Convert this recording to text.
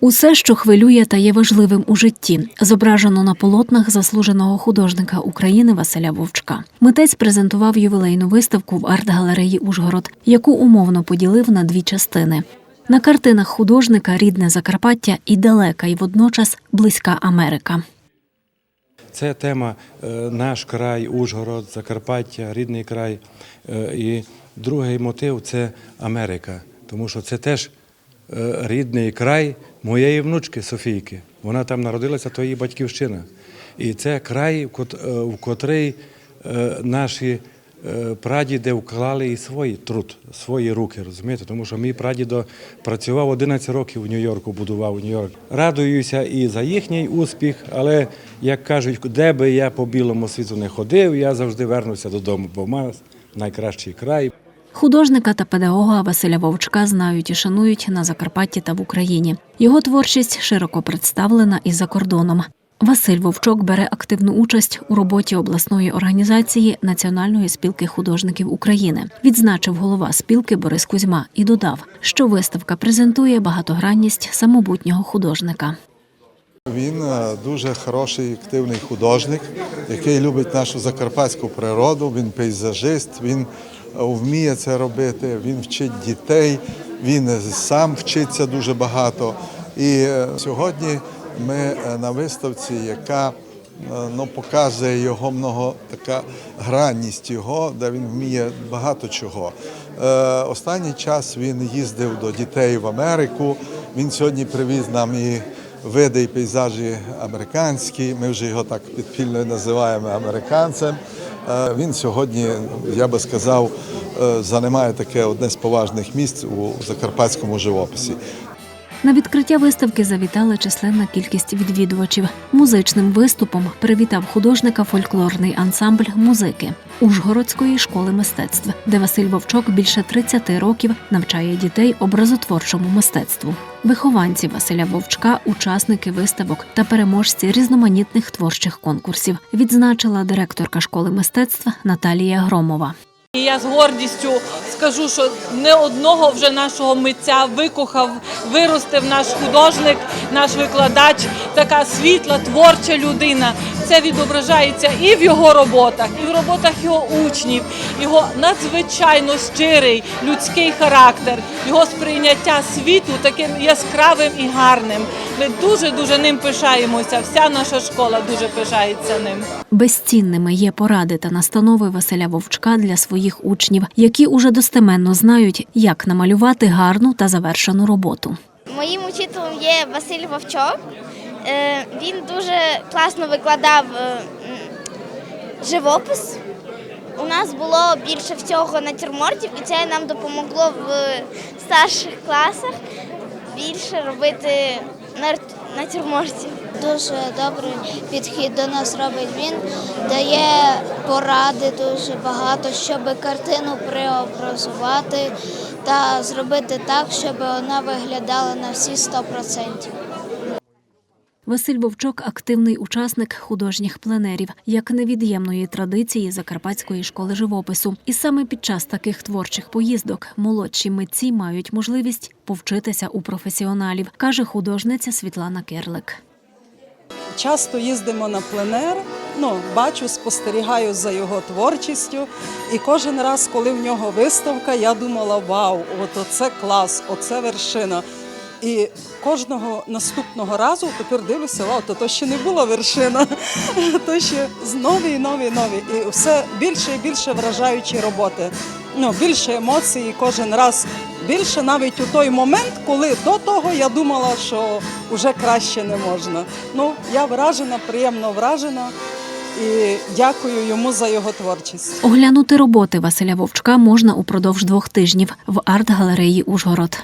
Усе, що хвилює та є важливим у житті, зображено на полотнах заслуженого художника України Василя Вовчка. Митець презентував ювілейну виставку в арт-галереї Ужгород, яку умовно поділив на дві частини. На картинах художника рідне Закарпаття і далека, і водночас близька Америка. Це тема е, наш край, Ужгород, Закарпаття, рідний край. Е, І другий мотив це Америка, тому що це теж рідний край моєї внучки Софійки. Вона там народилася, то її батьківщина. І це край, в е, котрий е, наші е, прадіди вклали і свій труд, свої руки, розумієте? Тому що мій прадідо працював 11 років в Нью-Йорку, будував Нью-Йорк. Радуюся і за їхній успіх, але як кажуть, де би я по білому світу не ходив, я завжди вернуся додому, бо в нас найкращий край. Художника та педагога Василя Вовчка знають і шанують на Закарпатті та в Україні. Його творчість широко представлена і за кордоном. Василь Вовчок бере активну участь у роботі обласної організації Національної спілки художників України. Відзначив голова спілки Борис Кузьма і додав, що виставка презентує багатогранність самобутнього художника. Він е, дуже хороший активний художник, який любить нашу закарпатську природу. Він пейзажист, він вміє це робити, він вчить дітей, він сам вчиться дуже багато. І е, сьогодні ми е, на виставці, яка е, ну, показує його много така гранність його, де він вміє багато чого. Е, останній час він їздив до дітей в Америку. Він сьогодні привіз нам і види і пейзажі американські. Ми вже його так підпільно називаємо американцем. Е, Він сьогодні, я би сказав, е, займає таке одне з поважних місць у закарпатському живописі. На відкриття виставки завітала численна кількість відвідувачів. Музичним виступом привітав художника фольклорний ансамбль музики Ужгородської школи мистецтв, де Василь Вовчок більше 30 років навчає дітей образотворчому мистецтву. Вихованці Василя Вовчка, учасники виставок та переможці різноманітних творчих конкурсів, відзначила директорка школи мистецтва Наталія Громова. І я з гордістю скажу, що не одного вже нашого митця викохав, виростив наш художник, наш викладач, така світла, творча людина. Це відображається і в його роботах, і в роботах його учнів, його надзвичайно щирий людський характер, його сприйняття світу таким яскравим і гарним. Ми дуже дуже ним пишаємося. Вся наша школа дуже пишається ним. Безцінними є поради та настанови Василя Вовчка для своїх учнів, які уже достеменно знають, як намалювати гарну та завершену роботу. Моїм учителем є Василь Вовчок. Е, Він дуже класно викладав е, живопис. У нас було більше всього натюрмортів, і це нам допомогло в старших класах більше робити нар- натюрмортів. Дуже добрий підхід до нас робить. Він дає поради дуже багато, щоб картину преобразувати та зробити так, щоб вона виглядала на всі 100%. Василь Вовчок активний учасник художніх пленерів, як невід'ємної традиції Закарпатської школи живопису. І саме під час таких творчих поїздок молодші митці мають можливість повчитися у професіоналів, каже художниця Світлана Керлик. Часто їздимо на пленер. Ну, бачу, спостерігаю за його творчістю. І кожен раз, коли в нього виставка, я думала: вау, от оце клас, оце вершина. І кожного наступного разу тепер дивлюся, вау, то, то ще не була вершина, то ще нові, і нові, нові. І все більше і більше вражаючі роботи. Ну, більше емоцій кожен раз. Більше навіть у той момент, коли до того я думала, що вже краще не можна. Ну, я вражена, приємно вражена і дякую йому за його творчість. Оглянути роботи Василя Вовчка можна упродовж двох тижнів в арт-галереї Ужгород.